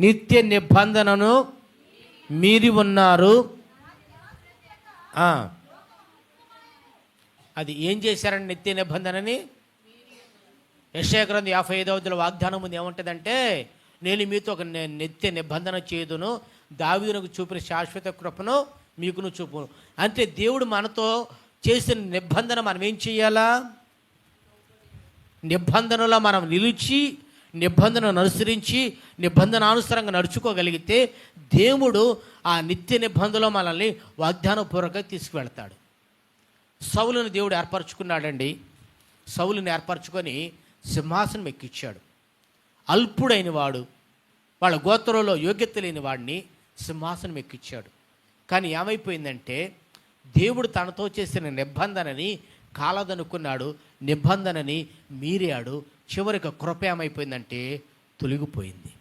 నిత్య నిబంధనను మీరి ఉన్నారు. అది ఏం చేశారని నిత్య నిబంధనని? యశయగ్రంథ యాభై ఐదవదిలో వాగ్దానం ముందు ఏముంటుందంటే నేను మీతో ఒక నిత్య నిబంధన చేదును దావీదునకు చూపిన శాశ్వత కృపను మీకును చూపును. అంటే దేవుడు మనతో చేసిన నిబంధన మనం ఏం చేయాలా? నిబంధనలో మనం నిలిచి నిబంధనను అనుసరించి నిబంధనానుసారంగా నడుచుకోగలిగితే దేవుడు ఆ నిత్య నిబంధనలో మనల్ని వాగ్దానపూర్వకంగా తీసుకువెళ్తాడు. సౌలుని దేవుడు ఏర్పరచుకున్నాడండి. సౌలుని ఏర్పరచుకొని సింహాసనం ఎక్కిచ్చాడు అల్పుడైన వాడు వాళ్ళ గోత్రంలో యోగ్యత లేని వాడిని సింహాసనం ఎక్కిచ్చాడు కానీ ఏమైపోయిందంటే దేవుడు తనతో చేసిన నిబంధనని కాలదనుకున్నాడు నిబంధనని మీరాడు చివరికి కృప ఏమైపోయిందంటే తొలగిపోయింది.